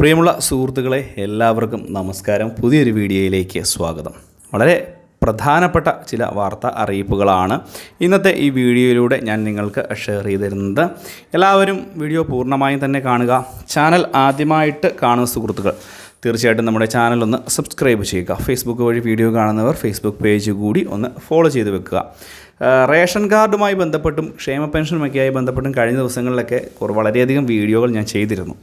പ്രിയമുള്ള സുഹൃത്തുക്കളെ എല്ലാവർക്കും നമസ്കാരം. പുതിയൊരു വീഡിയോയിലേക്ക് സ്വാഗതം. വളരെ പ്രധാനപ്പെട്ട ചില വാർത്ത അറിയിപ്പുകളാണ് ഇന്നത്തെ ഈ വീഡിയോയിലൂടെ ഞാൻ നിങ്ങൾക്ക് ഷെയർ ചെയ്ത് തരുന്നത് എല്ലാവരും വീഡിയോ പൂർണമായും തന്നെ കാണുക. ചാനൽ ആദ്യമായിട്ട് കാണുന്ന സുഹൃത്തുക്കൾ തീർച്ചയായിട്ടും നമ്മുടെ ചാനൽ ഒന്ന് സബ്സ്ക്രൈബ് ചെയ്യുക. ഫേസ്ബുക്ക് വഴി വീഡിയോ കാണുന്നവർ ഫേസ്ബുക്ക് പേജ് കൂടി ഒന്ന് ഫോളോ ചെയ്ത് വെക്കുക. റേഷൻ കാർഡുമായി ബന്ധപ്പെട്ടും ക്ഷേമ പെൻഷനുമൊക്കെയായി ബന്ധപ്പെട്ടും കഴിഞ്ഞ ദിവസങ്ങളിലൊക്കെ കുറ വളരെയധികം വീഡിയോകൾ ഞാൻ ചെയ്തിരുന്നു.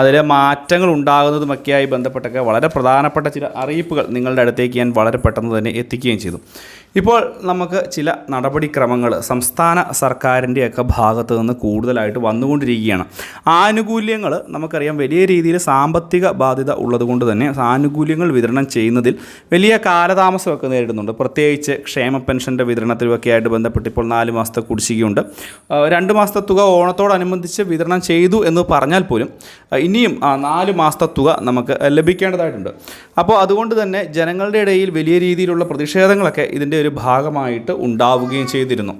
അതിൽ മാറ്റങ്ങൾ ഉണ്ടാകുന്നതുമൊക്കെയായി ബന്ധപ്പെട്ടൊക്കെ വളരെ പ്രധാനപ്പെട്ട ചില അറിയിപ്പുകൾ നിങ്ങളുടെ അടുത്തേക്ക് ഞാൻ വളരെ പെട്ടെന്ന് തന്നെ എത്തിക്കുകയും ചെയ്തു. ഇപ്പോൾ നമുക്ക് ചില നടപടിക്രമങ്ങൾ സംസ്ഥാന സർക്കാരിന്റെയൊക്കെ ഭാഗത്ത് നിന്ന് കൂടുതലായിട്ട് വന്നുകൊണ്ടിരിക്കുകയാണ്. ആനുകൂല്യങ്ങൾ നമുക്കറിയാം വലിയ രീതിയിൽ സാമ്പത്തിക ബാധ്യത ഉള്ളതുകൊണ്ട് തന്നെ ആനുകൂല്യങ്ങൾ വിതരണം ചെയ്യുന്നതിൽ വലിയ കാലതാമസമൊക്കെ നേരിടുന്നുണ്ട്. പ്രത്യേകിച്ച് ക്ഷേമ പെൻഷന്റെ വിതരണത്തിലുമൊക്കെ ആയിട്ട് ബന്ധപ്പെട്ട് ഇപ്പോൾ നാല് മാസത്തെ കുടിശ്ശികയുണ്ട്. രണ്ട് മാസത്തെ തുക ഓണത്തോടനുബന്ധിച്ച് വിതരണം ചെയ്തു എന്ന് പറഞ്ഞാൽ പോലും ഇനിയും നാല് മാസത്തെ തുക നമുക്ക് ലഭിക്കേണ്ടതായിട്ടുണ്ട്. അപ്പോൾ അതുകൊണ്ട് തന്നെ ജനങ്ങളുടെ ഇടയിൽ വലിയ രീതിയിലുള്ള പ്രതിഷേധങ്ങളൊക്കെ ഇതിന്റെ ഒരു ഭാഗമായിട്ട് ഉണ്ടാവുകയും ചെയ്തിരുന്നു.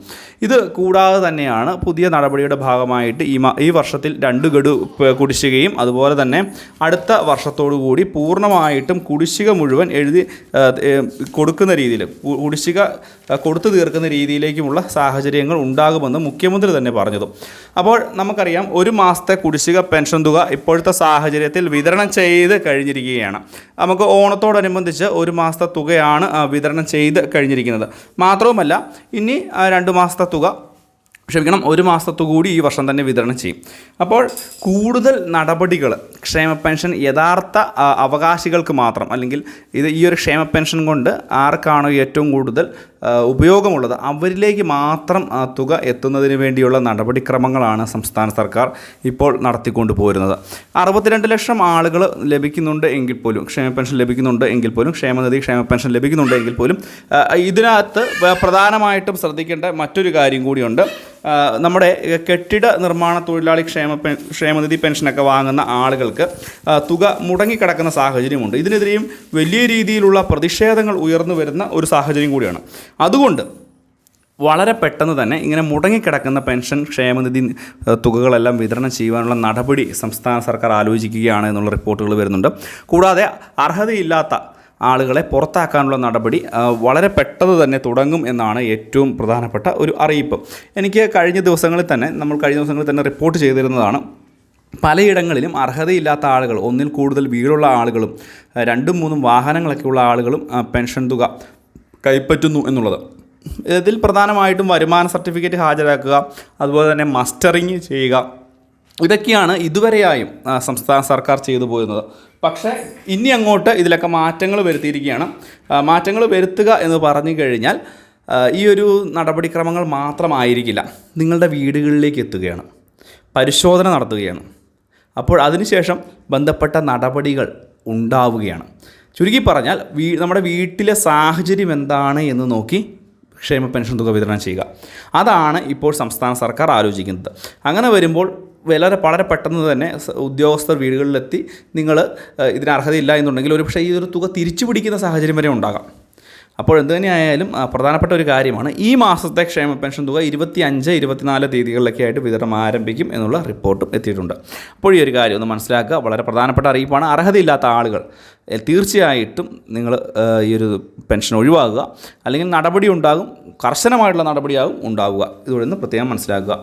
ഇത് കൂടാതെ തന്നെയാണ് പുതിയ നടപടിയുടെ ഭാഗമായിട്ട് ഈ ഈ വർഷത്തിൽ രണ്ട് ഗഡു കുടിശ്ശികയും അതുപോലെ തന്നെ അടുത്ത വർഷത്തോടു കൂടി പൂർണമായിട്ടും കുടിശ്ശിക മുഴുവൻ എഴുതി കൊടുക്കുന്ന രീതിയിൽ കുടിശ്ശിക കൊടുത്തു തീർക്കുന്ന രീതിയിലേക്കുമുള്ള സാഹചര്യങ്ങൾ ഉണ്ടാകുമെന്ന് മുഖ്യമന്ത്രി തന്നെ പറഞ്ഞതും. അപ്പോൾ നമുക്കറിയാം ഒരു മാസത്തെ കുടിശ്ശിക പെൻഷൻ തുക ഇപ്പോഴത്തെ സാഹചര്യത്തിൽ വിതരണം ചെയ്ത് കഴിഞ്ഞിരിക്കുകയാണ്. നമുക്ക് ഓണത്തോടനുബന്ധിച്ച് ഒരു മാസത്തെ തുകയാണ് വിതരണം ചെയ്ത് കഴിഞ്ഞിരിക്കുന്നത്. മാത്രവുമല്ല ഇനി രണ്ട് മാസത്തെ തുക ക്ഷമിക്കണം ഒരു മാസത്തു കൂടി ഈ വർഷം തന്നെ വിതരണം ചെയ്യും. അപ്പോൾ കൂടുതൽ നടപടികൾ ക്ഷേമ പെൻഷൻ യഥാർത്ഥ അവകാശികൾക്ക് മാത്രം അല്ലെങ്കിൽ ഇത് ഈ ഒരു ക്ഷേമ പെൻഷൻ കൊണ്ട് ആർക്കാണോ ഏറ്റവും കൂടുതൽ ഉപയോഗമുള്ളത് അവരിലേക്ക് മാത്രം തുക എത്തുന്നതിന് വേണ്ടിയുള്ള നടപടിക്രമങ്ങളാണ് സംസ്ഥാന സർക്കാർ ഇപ്പോൾ നടത്തിക്കൊണ്ട് പോരുന്നത് അറുപത്തിരണ്ട് ലക്ഷം ആളുകൾ ലഭിക്കുന്നുണ്ട് എങ്കിൽ പോലും ക്ഷേമ പെൻഷൻ ലഭിക്കുന്നുണ്ട് എങ്കിൽ പോലും ക്ഷേമനിധി ക്ഷേമ പെൻഷൻ ലഭിക്കുന്നുണ്ട് എങ്കിൽ പോലും ഇതിനകത്ത് പ്രധാനമായിട്ടും ശ്രദ്ധിക്കേണ്ട മറ്റൊരു കാര്യം കൂടിയുണ്ട്. നമ്മുടെ കെട്ടിട നിർമ്മാണ തൊഴിലാളി ക്ഷേമ ക്ഷേമനിധി പെൻഷനൊക്കെ വാങ്ങുന്ന ആളുകൾക്ക് തുക മുടങ്ങിക്കിടക്കുന്ന സാഹചര്യമുണ്ട്. ഇതിനെതിരെയും വലിയ രീതിയിലുള്ള പ്രതിഷേധങ്ങൾ ഉയർന്നു വരുന്ന ഒരു സാഹചര്യം കൂടിയാണ്. അതുകൊണ്ട് വളരെ പെട്ടെന്ന് തന്നെ ഇങ്ങനെ മുടങ്ങിക്കിടക്കുന്ന പെൻഷൻ ക്ഷേമനിധി തുകകളെല്ലാം വിതരണം ചെയ്യുവാനുള്ള നടപടി സംസ്ഥാന സർക്കാർ ആലോചിക്കുകയാണ് എന്നുള്ള റിപ്പോർട്ടുകൾ വരുന്നുണ്ട്. കൂടാതെ അർഹതയില്ലാത്ത ആളുകളെ പുറത്താക്കാനുള്ള നടപടി വളരെ പെട്ടെന്ന് തന്നെ തുടങ്ങും എന്നാണ് ഏറ്റവും പ്രധാനപ്പെട്ട ഒരു അറിയിപ്പ്. എനിക്ക് കഴിഞ്ഞ ദിവസങ്ങളിൽ തന്നെ നമ്മൾ കഴിഞ്ഞ ദിവസങ്ങളിൽ തന്നെ റിപ്പോർട്ട് ചെയ്തിരുന്നതാണ്. പലയിടങ്ങളിലും അർഹതയില്ലാത്ത ആളുകൾ ഒന്നിൽ കൂടുതൽ വീടുള്ള ആളുകളും രണ്ടും മൂന്നും വാഹനങ്ങളൊക്കെയുള്ള ആളുകളും പെൻഷൻ തുക കൈപ്പറ്റുന്നു എന്നുള്ളത്. ഇതിൽ പ്രധാനമായിട്ടും വരുമാന സർട്ടിഫിക്കറ്റ് ഹാജരാക്കുക അതുപോലെ തന്നെ മസ്റ്ററിങ് ചെയ്യുക. ഇതൊക്കെയാണ് ഇതുവരെയായും സംസ്ഥാന സർക്കാർ ചെയ്തു പോരുന്നത് പക്ഷേ ഇനി അങ്ങോട്ട് ഇതിലൊക്കെ മാറ്റങ്ങൾ വരുത്തിയിരിക്കുകയാണ്. മാറ്റങ്ങൾ വരുത്തുക എന്ന് പറഞ്ഞു കഴിഞ്ഞാൽ ഈ ഒരു നടപടിക്രമങ്ങൾ മാത്രമായിരിക്കില്ല. നിങ്ങളുടെ വീടുകളിലേക്ക് എത്തുകയാണ്. പരിശോധന നടത്തുകയാണ്. അപ്പോൾ അതിനുശേഷം ബന്ധപ്പെട്ട നടപടികൾ ഉണ്ടാവുകയാണ്. ചുരുക്കി പറഞ്ഞാൽ വീ നമ്മുടെ വീട്ടിലെ സാഹചര്യം എന്താണ് എന്ന് നോക്കി ക്ഷേമ പെൻഷൻ തുക വിതരണം ചെയ്യുക. അതാണ് ഇപ്പോൾ സംസ്ഥാന സർക്കാർ ആലോചിക്കുന്നത്. അങ്ങനെ വരുമ്പോൾ വളരെ വളരെ പെട്ടെന്ന് തന്നെ ഉദ്യോഗസ്ഥർ വീടുകളിലെത്തി. നിങ്ങൾ ഇതിന് അർഹതയില്ല എന്നുണ്ടെങ്കിൽ ഒരു പക്ഷേ ഈ ഒരു തുക തിരിച്ചു പിടിക്കുന്ന സാഹചര്യം വരെ ഉണ്ടാകാം. അപ്പോൾ എന്ത് തന്നെയായാലും പ്രധാനപ്പെട്ട ഒരു കാര്യമാണ് ഈ മാസത്തെ ക്ഷേമ പെൻഷൻ തുക ഇരുപത്തി അഞ്ച് ഇരുപത്തിനാല് തീയതികളിലൊക്കെ ആയിട്ട് വിതരണം ആരംഭിക്കും എന്നുള്ള റിപ്പോർട്ടും എത്തിയിട്ടുണ്ട്. അപ്പോൾ ഈ ഒരു കാര്യം ഒന്ന് മനസ്സിലാക്കുക. വളരെ പ്രധാനപ്പെട്ട അറിയിപ്പാണ്. അർഹതയില്ലാത്ത ആളുകൾ തീർച്ചയായിട്ടും നിങ്ങൾ ഈ ഒരു പെൻഷൻ ഒഴിവാക്കുക. അല്ലെങ്കിൽ നടപടി ഉണ്ടാകും കർശനമായിട്ടുള്ള നടപടിയാകും ഉണ്ടാവുക. ഇതുകൊണ്ട് പ്രത്യേകം മനസ്സിലാക്കുക.